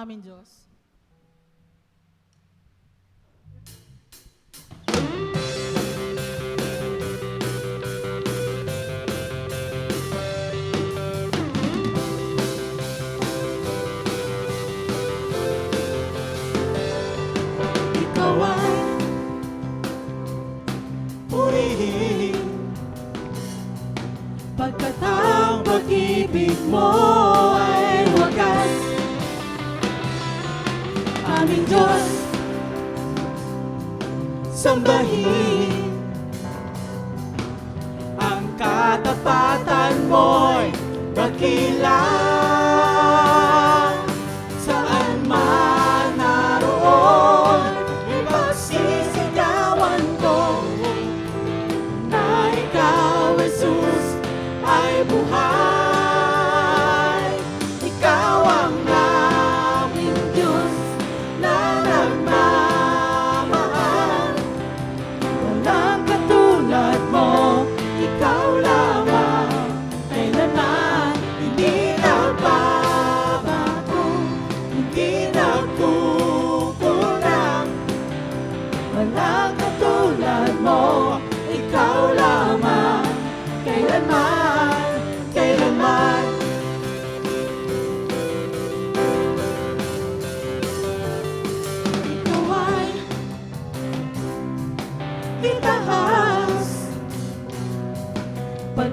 aming Diyos. Ikaw ay purihin Pagkat ang pag-ibig mo Aming Diyos. Sambahin Ang katapatan mo'y dakila Saan man naroon Ipagsisigawan ko Na ikaw, Jesus, ay buhay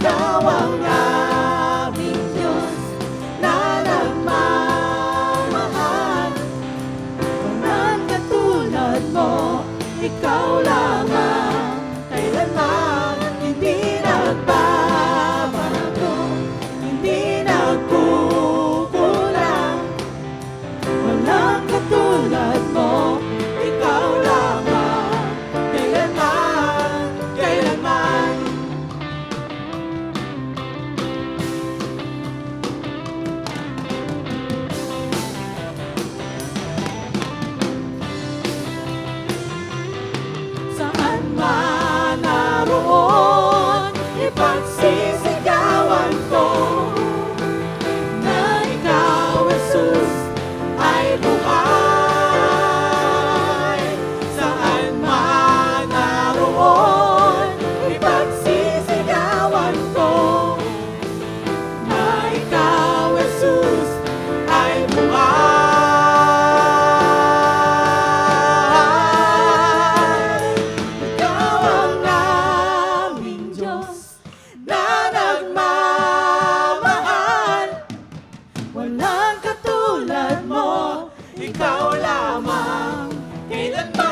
Ikaw ang aming Diyos na nagmamahal Walang katulad mo, ikaw lang. come on, give it.